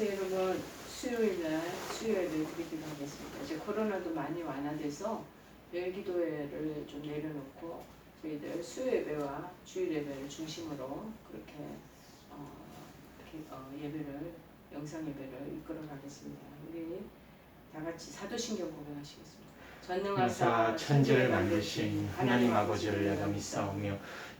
안녕하세요 여러분 수요일날 수요예배 드리기로 하겠습니다. 이제 코로나도 많이 완화돼서 열기도회를 좀 내려놓고 저희들 수요예배와 주일예배를 중심으로 그렇게 어, 이렇게, 어, 예배를 영상 예배를 이끌어 가겠습니다. 우리 다 같이 사도신경 고백하시겠습니다. 전능하사 천지를 만드신 하나님 아버지를 내가 믿사오며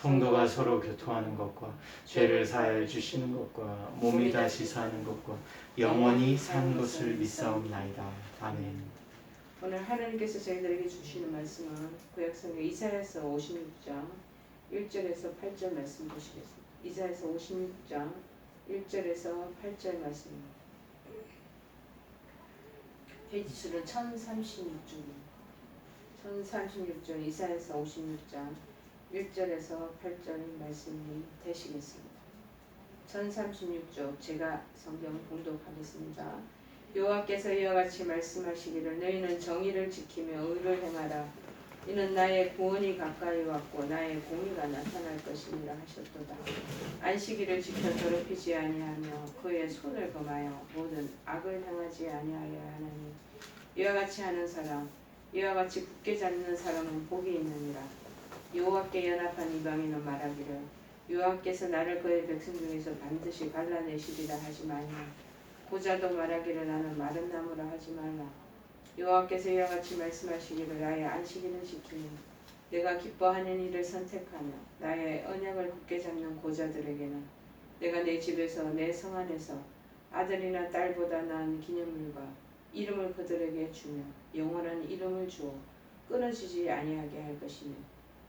성도가 서로 교통하는 것과 죄를 사하여 주시는 것과 몸이 다시 사는 것과 영원히 사는 것을 믿사옵나이다. 아멘. 오늘 하나님께서 저희들에게 주시는 말씀은 구약성경 이사야서 56장 1절에서 8절 말씀 보시겠습니다. 이사야서 56장 1절에서 8절 말씀입니다. 페이지 수는 1036쪽입니다. 1036쪽 이사야서 56장 1절에서 8절 말씀이 되시겠습니다. 1036쪽 제가 성경 봉독하겠습니다. 여호와께서 이와 같이 말씀하시기를 너희는 정의를 지키며 의를 행하라 이는 나의 구원이 가까이 왔고 나의 공의가 나타날 것이니라 하셨도다 안식일을 지켜 더럽히지 아니하며 그의 손을 금하여 모든 악을 행하지 아니하여 하나니 이와 같이 하는 사람 이와 같이 굳게 잡는 사람은 복이 있느니라 여호와께 연합한 이방인은 말하기를 여호와께서 나를 그의 백성 중에서 반드시 갈라내시리라 하지 마니라 고자도 말하기를 나는 마른 나무라 하지 말라. 여호와께서 이와 같이 말씀하시기를 나의 안식일을 지키며 내가 기뻐하는 일을 선택하며 나의 언약을 굳게 잡는 고자들에게는 내가 내 집에서 내 성 안에서 아들이나 딸보다 나은 기념물과 이름을 그들에게 주며 영원한 이름을 주어 끊어지지 아니하게 할 것이며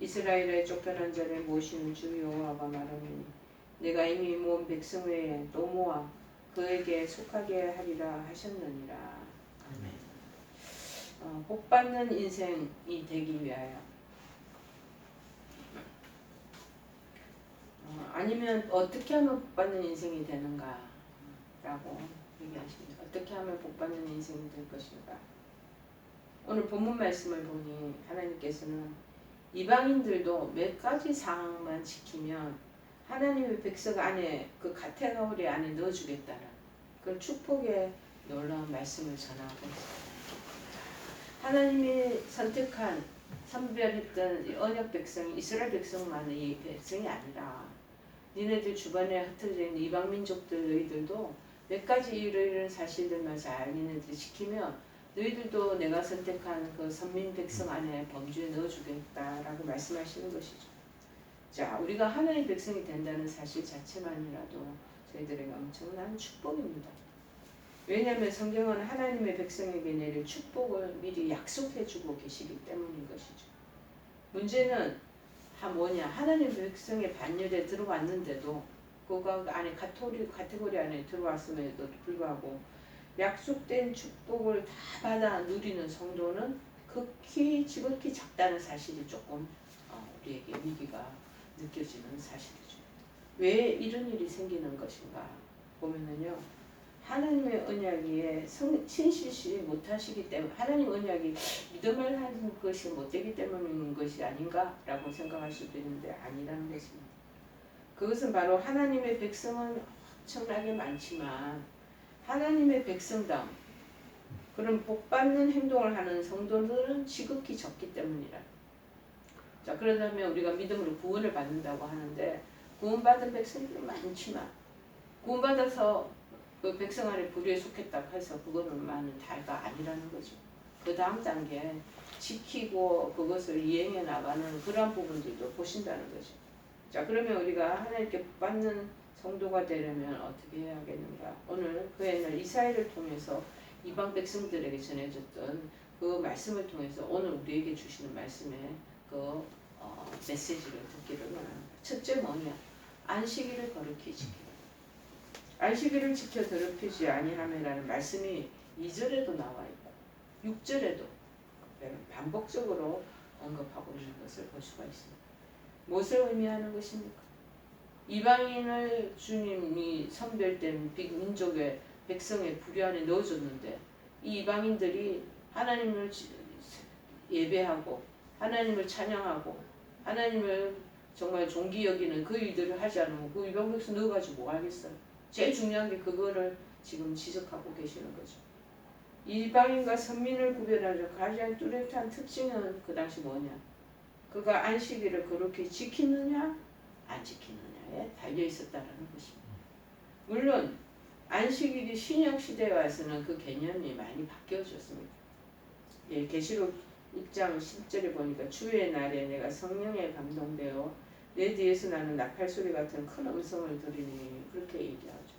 이스라엘의 쫓겨난 자를 모시는 주 여호와가 말하노니 내가 이미 모은 백성 외에 또 모아 그에게 속하게 하리라 하셨느니라. 아멘. 어, 복 받는 인생이 되기 위하여. 어, 아니면 어떻게 하면 복 받는 인생이 되는가라고 얘기하십니다. 어떻게 하면 복 받는 인생이 될 것인가. 오늘 본문 말씀을 보니 하나님께서는 이방인들도 몇 가지 사항만 지키면 하나님의 백성 안에 그 카테고리 안에 넣어주겠다는 그런 축복의 놀라운 말씀을 전하고 있습니다. 하나님이 선택한 선별했던 이 언약 백성이 이스라엘 백성만의 백성이 아니라 니네들 주변에 흩어져 있는 이방 민족들 너희들도 몇 가지 이런 사실들만 잘 니네들이 지키면 너희들도 내가 선택한 그 선민 백성 안에 범주에 넣어주겠다라고 말씀하시는 것이죠. 자, 우리가 하나의 백성이 된다는 사실 자체만이라도 저희들에게 엄청난 축복입니다. 왜냐하면 성경은 하나님의 백성에게 내릴 축복을 미리 약속해주고 계시기 때문인 것이죠. 문제는 하 뭐냐 하나님 백성의 반열에 들어왔는데도 그거 안에 카테고리, 카테고리 안에 들어왔음에도 불구하고 약속된 축복을 다 받아 누리는 성도는 극히 지극히 작다는 사실이 조금 어, 우리에게 위기가 느껴지는 사실이죠. 왜 이런 일이 생기는 것인가 보면은요. 하나님의 언약에 성, 신실시 못하시기 때문에 하나님 언약이 믿음을 하는 것이 못되기 때문인 것이 아닌가라고 생각할 수도 있는데 아니라는 것입니다. 그것은 바로 하나님의 백성은 엄청나게 많지만 하나님의 백성당 그런 복받는 행동을 하는 성도들은 지극히 적기 때문이라. 자 그러다면 우리가 믿음으로 구원을 받는다고 하는데 구원받은 백성들이 많지만 구원받아서 그 백성 안에 불의에 속했다고 해서 그거는 많은 다가 아니라는 거죠. 그 다음 단계 지키고 그것을 이행해 나가는 그러한 부분들도 보신다는 거죠. 자 그러면 우리가 하나님께 받는 성도가 되려면 어떻게 해야 하겠는가? 오늘 그 옛날 이사회를 통해서 이방 백성들에게 전해졌던 그 말씀을 통해서 오늘 우리에게 주시는 말씀의 그 어, 메시지를 듣기를 원합니다. 첫째 뭐냐? 안식일을 거룩히 지키라. 안식일을 지켜 더럽히지 아니하매라는 말씀이 2절에도 나와 있고 6절에도 반복적으로 언급하고 있는 것을 볼 수가 있습니다. 무엇을 의미하는 것입니까? 이방인을 주님이 선별된 민족의 백성의 부류 안에 넣어줬는데 이 이방인들이 하나님을 지- 예배하고 하나님을 찬양하고 하나님을 정말 존귀 여기는 그 일들을 하지 않으면 그 이방 백성 넣어가지고 뭐 하겠어요? 제일 중요한 게 그거를 지금 지적하고 계시는 거죠. 이방인과 선민을 구별하는 가장 뚜렷한 특징은 그 당시 뭐냐? 그가 안식일을 그렇게 지키느냐 안 지키느냐 에 달려 있었다는 것입니다. 물론 안식일이 신약 시대에 와서는 그 개념이 많이 바뀌어졌습니다. 예, 계시록 1장 10절에 보니까 주의 날에 내가 성령에 감동되어 내 뒤에서 나는 나팔 소리 같은 큰 음성을 들으니 그렇게 얘기하죠.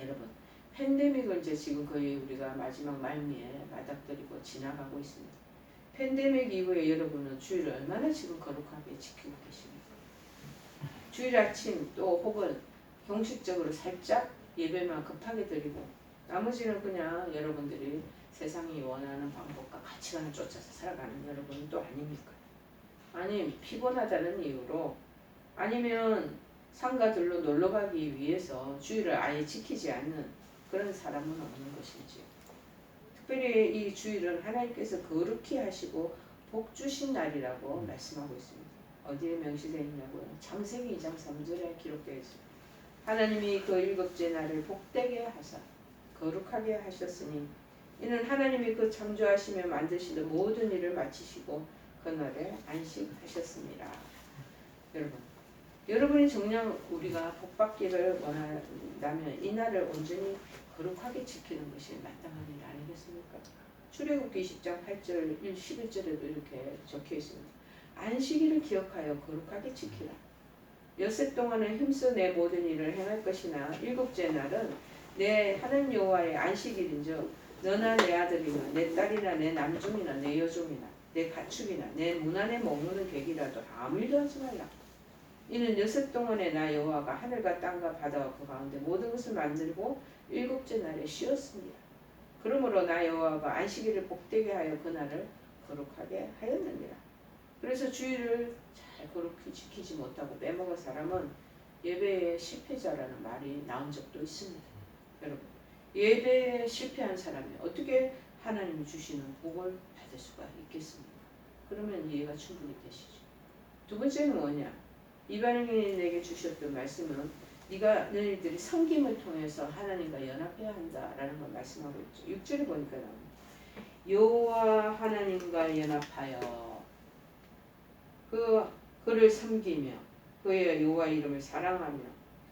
여러분 팬데믹을 이제 지금 거의 우리가 마지막 말미에 맞닥뜨리고 지나가고 있습니다. 팬데믹 이후에 여러분은 주일을 얼마나 지금 거룩하게 지키고 계십니까? 주일 아침 또 혹은 형식적으로 살짝 예배만 급하게 드리고 나머지는 그냥 여러분들이 세상이 원하는 방법과 가치관을 쫓아서 살아가는 여러분은 또 아닙니까? 아니 피곤하다는 이유로 아니면 상가들로 놀러 가기 위해서 주일을 아예 지키지 않는 그런 사람은 없는 것이지요. 특별히 이 주일은 하나님께서 거룩히 하시고 복 주신 날이라고 말씀하고 있습니다. 어디에 명시되어 있냐고요? 창세기 2장 3절에 기록되어 있습니다. 하나님이 그 일곱째 날을 복되게 하사 거룩하게 하셨으니 이는 하나님이 그 창조하시며 만드시는 모든 일을 마치시고 그날에 안식하셨습니다. 여러분, 여러분이 정녕 우리가 복받기를 원한다면 이 날을 온전히 거룩하게 지키는 것이 마땅한 일 아니겠습니까? 출애굽기 20장 8절 1, 11절에도 이렇게 적혀 있습니다. 안식일을 기억하여 거룩하게 지키라. 여섯 동안은 힘써 내 모든 일을 행할 것이나 일곱째 날은 내 하나님 여호와의 안식일인즉 너나 내 아들이나 내 딸이나 내 남종이나 내 여종이나 내 가축이나 내 문 안에 머무는 객이라도 아무 일도 하지 말라. 이는 여섯 동안에 나 여호와가 하늘과 땅과 바다와 그 가운데 모든 것을 만들고 일곱째 날에 쉬었습니다. 그러므로 나 여호와가 안식일을 복되게 하여 그날을 거룩하게 하였느니라. 그래서 주일을 잘 거룩히 지키지 못하고 빼먹은 사람은 예배의 실패자라는 말이 나온 적도 있습니다. 여러분 예배에 실패한 사람이 어떻게 하나님이 주시는 복을 받을 수가 있겠습니까? 그러면 이해가 충분히 되시죠. 두 번째는 뭐냐? 이방인에게 주셨던 말씀은 네가 너희들이 섬김을 통해서 하나님과 연합해야 한다라는 걸 말씀하고 있죠. 6절에 보니까 나옵니다. 여호와 하나님과 연합하여 그 그를 섬기며 그의 여호와 이름을 사랑하며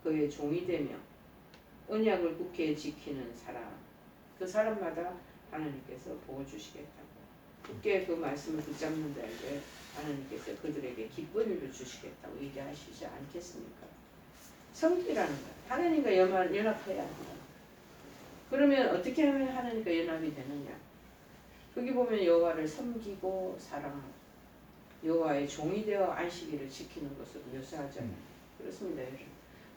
그의 종이 되며 언약을 굳게 지키는 사람 그 사람마다 하나님께서 복을 주시겠다고 굳게 그 말씀을 붙잡는 자에게 하나님께서 그들에게 기쁜 일을 주시겠다고 얘기하시지 않겠습니까? 섬기라는 거야. 하나님과 연합, 연합해야 한다. 그러면 어떻게 하면 하나님과 연합이 되느냐? 거기 보면 여호와를 섬기고 사랑하고 여호와의 종이 되어 안식일을 지키는 것으로 묘사하잖아요. 그렇습니다, 여러분.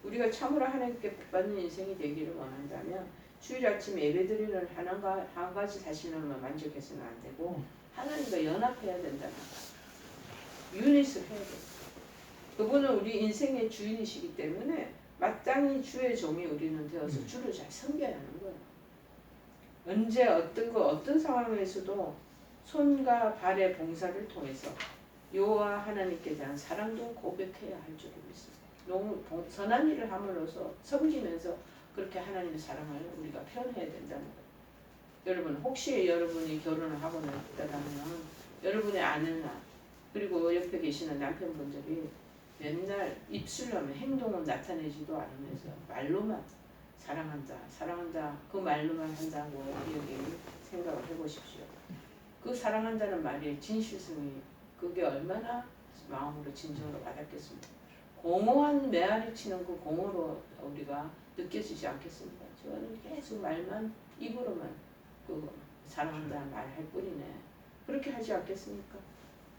우리가 참으로 하나님께 복받는 인생이 되기를 원한다면 주일 아침 예배드리는 한, 가- 한 가지 사실로만 만족해서는 안 되고 하나님과 연합해야 된다는 거예요. 유닛을 해야 돼요. 그분은 우리 인생의 주인이시기 때문에 마땅히 주의 종이 우리는 되어서 주를 잘 섬겨야 하는 거예요. 언제 어떤 거 어떤 상황에서도 손과 발의 봉사를 통해서 여호와 하나님께 대한 사랑도 고백해야 할 줄을 믿습니다. 너무 동- 선한 일을 함으로써 섬기면서 그렇게 하나님의 사랑을 우리가 표현해야 된다는 거예요. 여러분 혹시 여러분이 결혼을 하고 났다면 여러분의 아내나 그리고 옆에 계시는 남편분들이 맨날 입술로 하면 행동은 나타내지도 않으면서 말로만 사랑한다, 사랑한다 그 말로만 한다고 여기 생각을 해보십시오. 그 사랑한다는 말의 진실성이 그게 얼마나 마음으로 진정으로 와닿겠습니까? 공허한 메아리 치는 그 공허로 우리가 느껴지지 않겠습니까? 저는 계속 말만 입으로만 그 사랑한다는 말할 뿐이네. 그렇게 하지 않겠습니까?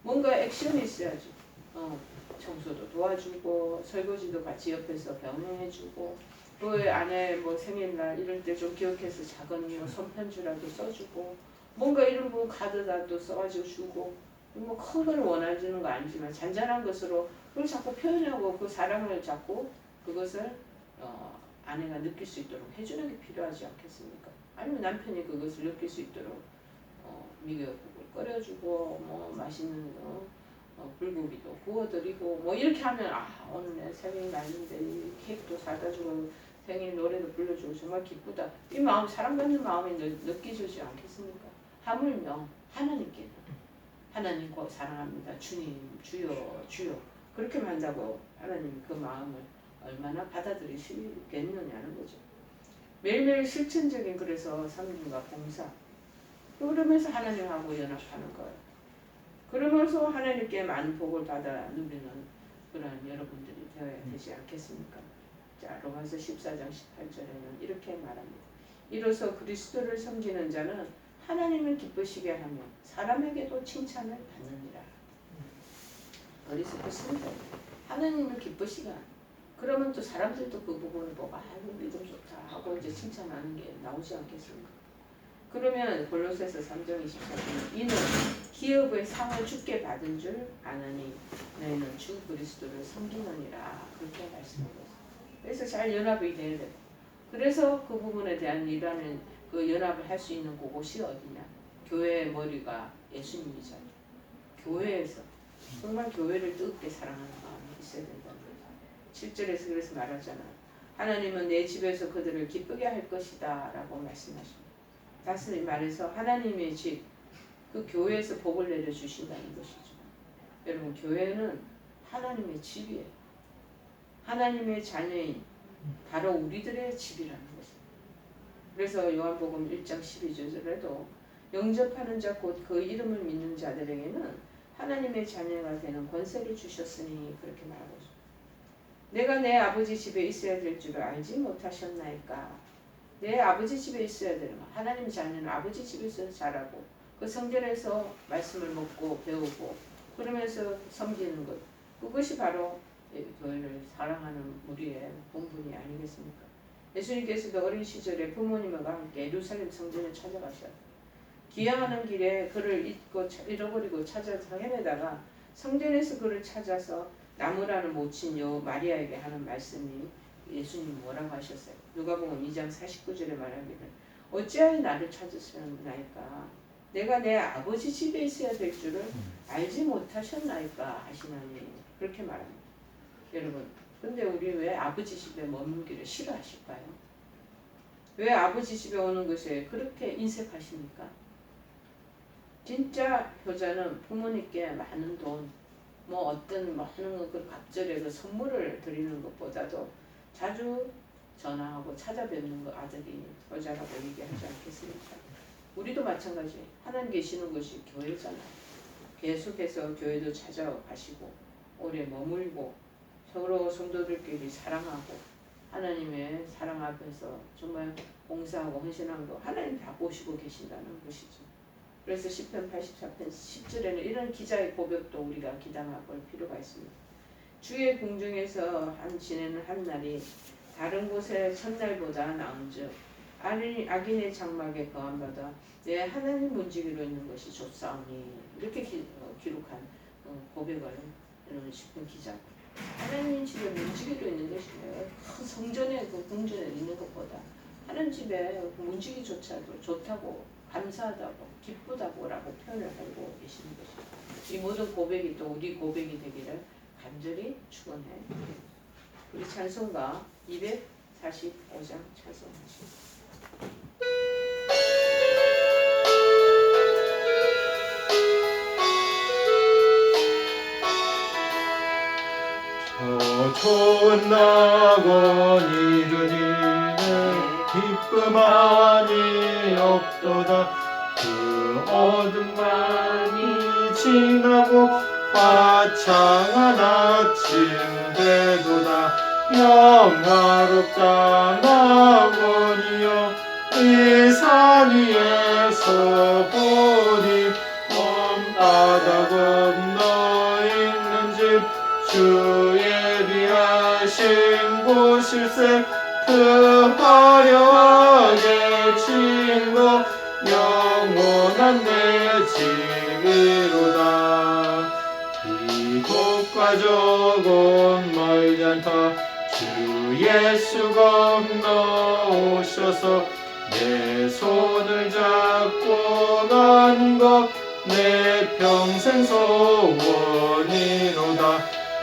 뭔가 액션이 있어야지. 어, 청소도 도와주고 설거지도 같이 옆에서 병행해주고 그 안에 뭐 생일날 이럴 때 좀 기억해서 작은 뭐 손편지라도 써주고 뭔가 이런 거 카드라도 써가지고 주고 뭐큰 걸 원하지는 거 아니지만 잔잔한 것으로 그걸 자꾸 표현하고 그 사랑을 자꾸 그것을 어, 아내가 느낄 수 있도록 해주는 게 필요하지 않겠습니까? 아니면 남편이 그것을 느낄 수 있도록 어, 미역국을 끓여주고 뭐 맛있는 거 어, 불고기도 구워드리고 뭐 이렇게 하면 아 오늘 내 생일 날인데 이 케이크도 사다 주고 생일 노래도 불러주고 정말 기쁘다 이 마음 사랑받는 마음이 느, 느껴지지 않겠습니까? 하물며 하나님께는 하나님 곧 사랑합니다 주님 주여 주여 그렇게 한다고 하나님 그 마음을 얼마나 받아들이시겠느냐는 거죠 매일매일 실천적인 그래서 삶과 봉사 그러면서 하나님하고 연합하는 거예요. 그러면서 하나님께 많은 복을 받아 누리는 그런 여러분들이 되어야 되지 않겠습니까? 자, 로마서 14장 18절에는 이렇게 말합니다. 이로써 그리스도를 섬기는 자는 하나님을 기쁘시게 하며 사람에게도 칭찬을 받느니라. 어리석고 쓴다. 하나님을 기쁘시게. 그러면 또 사람들도 그 부분을 보고 아이고 믿음 좋다 하고 이제 칭찬하는 게 나오지 않겠습니까? 그러면 골로새서 3장 24절에 이는 기업의 상을 주께 받은 줄 아느니 너희는 주 그리스도를 섬기느니라 그렇게 말씀하고 있어요. 그래서 잘 연합이 돼야 돼요. 그래서 그 부분에 대한 일하는 그 연합을 할 수 있는 그곳이 어디냐? 교회의 머리가 예수님이잖아요. 교회에서 정말 교회를 뜨겁게 사랑하는 마음이 있어야 된다는 거죠. 7절에서 그래서 말하잖아요. 하나님은 내 집에서 그들을 기쁘게 할 것이다 라고 말씀하십니다. 다시 말해서 하나님의 집, 그 교회에서 복을 내려주신다는 것이죠. 여러분, 교회는 하나님의 집이에요. 하나님의 자녀인 바로 우리들의 집이라는. 그래서 요한복음 1장 12절에도 영접하는 자 곧 그 이름을 믿는 자들에게는 하나님의 자녀가 되는 권세를 주셨으니 그렇게 말하고. 내가 내 아버지 집에 있어야 될 줄을 알지 못하셨나이까 내 아버지 집에 있어야 되는 거. 하나님 자녀는 아버지 집에서 자라고 그 성전에서 말씀을 먹고 배우고 그러면서 섬기는 것 그것이 바로 이 교회를 사랑하는 우리의 본분이 아니겠습니까? 예수님께서도 어린 시절에 부모님과 함께 예루살렘 성전에 찾아가셨. 기양하는 길에 그를 잊고 차- 잃어버리고 찾아서 헤매다가 성전에서 그를 찾아서 나무라는 모친 여 마리아에게 하는 말씀이 예수님 뭐라고 하셨어요? 누가복음 2장 49절에 말하기를 어찌하여 나를 찾으셨나이까 내가 내 아버지 집에 있어야 될 줄을 알지 못하셨나이까 하시나니 그렇게 말합니다. 여러분 근데 우리 왜 아버지 집에 머물기를 싫어하실까요? 왜 아버지 집에 오는 것에 그렇게 인색하십니까? 진짜 효자는 부모님께 많은 돈, 뭐 어떤 뭐 하는 그 갑절에 그 선물을 드리는 것보다도 자주 전화하고 찾아뵙는 거 아들이 효자라고 얘기하지 않겠습니까? 우리도 마찬가지. 하나님 계시는 곳이 교회잖아요. 계속해서 교회도 찾아가시고 오래 머물고 서로 성도들끼리 사랑하고 하나님의 사랑 앞에서 정말 봉사하고 헌신한 거 하나님 다 보시고 계신다는 것이죠. 그래서 10편 84편 10절에는 이런 기자의 고백도 우리가 기당할 필요가 있습니다. 주의 궁중에서 한 지내는 한 날이 다른 곳의 첫날보다 나은즉 악인- 악인의 장막에 거함받아 내 하나님 문지기로 있는 것이 좋사오니 이렇게 기, 어, 기록한 어, 고백을 이런 10편 기자 하나님 집에 문지기로 있는 것이 큰 성전에 그 궁전에 있는 것보다 하나님 집에 그 문지기조차도 좋다고 감사하다고 기쁘다고라고 표현을 하고 계시는 것이죠. 이 모든 고백이 또 우리 고백이 되기를 간절히 축원해. 우리 찬송가 245장 찬송하시죠. 저 좋은 낙원 이르니는 기쁨 아니 없도다. 그 어둠 많이 지나고 화창한 아침 되도다. 영화롭다 나원이여 이산 위에서 보니 먼 바다 건 신 곳일세 그 화려하게 친거 영원한 내 집이로다. 이곳과 저곳 멀지 않다 주 예수 건너 오셔서 내 손을 잡고 가는 것내 평생 소원이로다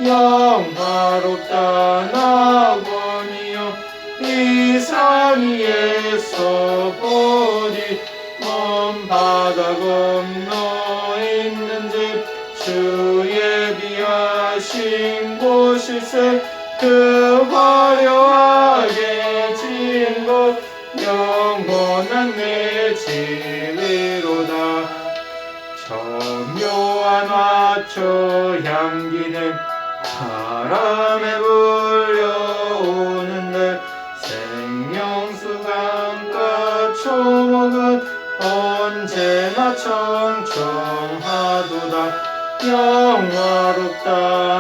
영화롭다. 나원이여 이산 위에서 보니 먼 바다 건너 있는 집 주의 비하신 곳일세 그 화려하게 지은 곳 영원한 내 집이로다. 저묘한 화초 향기는 바람에 불려오는데 생명수강과 초목은 언제나 청청하도다. 영화롭다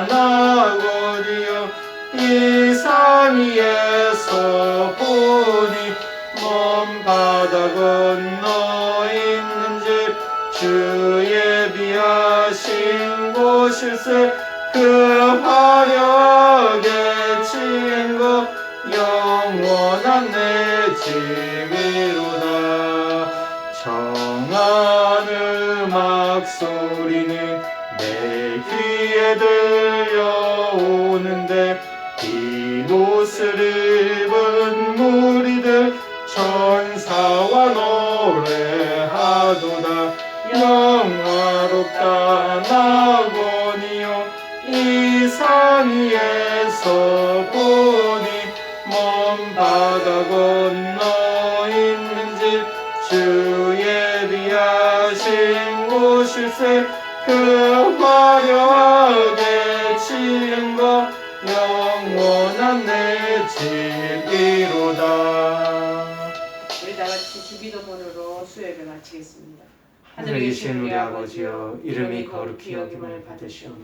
나거리여? 이산 위에서 보니 먼 바다 건너 있는 집. 주의 비하신 곳일세. 그 소리는 내 귀에 들려오는데 흰 옷을 입은 무리들 천사와 노래하도다. 영화롭다 나고니요 이 산 위에서 보 내 집이로다 우리 다 같이 주기도문으로 수요일을 마치겠습니다. 하늘에 계신 우리 아버지여 이름이 거룩히 여김을 받으시오며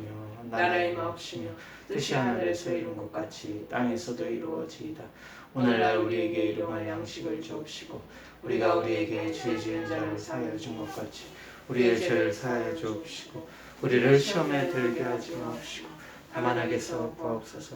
나라의 마옵시며 뜻이 하늘에서 이룬 것 같이 땅에서도 이루어지이다. 오늘날 우리에게 일용할 양식을 주옵시고 우리가 우리에게 죄 지은 자를 사하여 준 것 같이 우리의 죄를 사하여 주옵시고 우리를 시험에 들게 하지 마옵시고 다만 악에서 구하옵소서